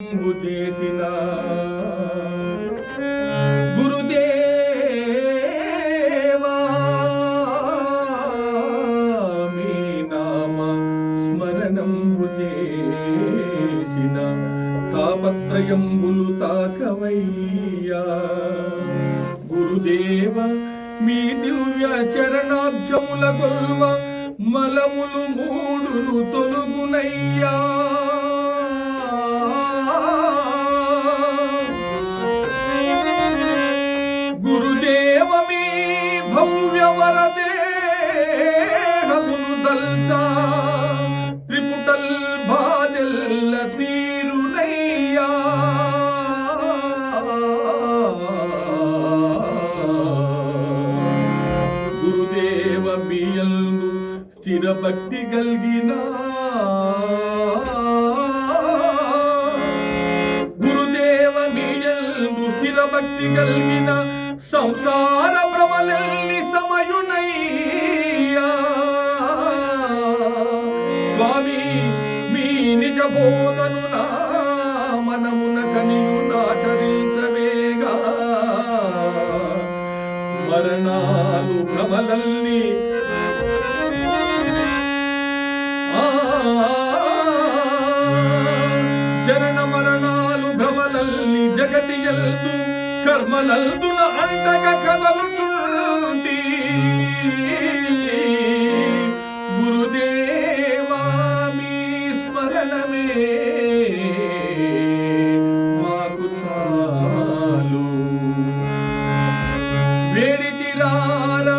చేసిన. గురుదేవా మీ నామ స్మరణంబు చేసిన తాపత్రయంబులు తాకవయ్యా. గురుదేవ మీ దివ్య చరణాబ్జముల గొల్వ మలములు మూడును తొలుగునయ్యా. స్థిర భక్తి కలిగిన. గురుదేవ మీయందు స్థిర భక్తి కలిగిన. సంసార భ్రమలెల్లి సమయునయ్యా స్వామి మీ నిజ బోధను నా మనమున కనియునాచరించవేగా మరణాలు భ్రమలల్ని జగతి ఎల్దు కర్మలందున అంటక కదలుచుంటి గురుదేవా మీ స్మరణమే. మాకు చాలు. వేడితిరారా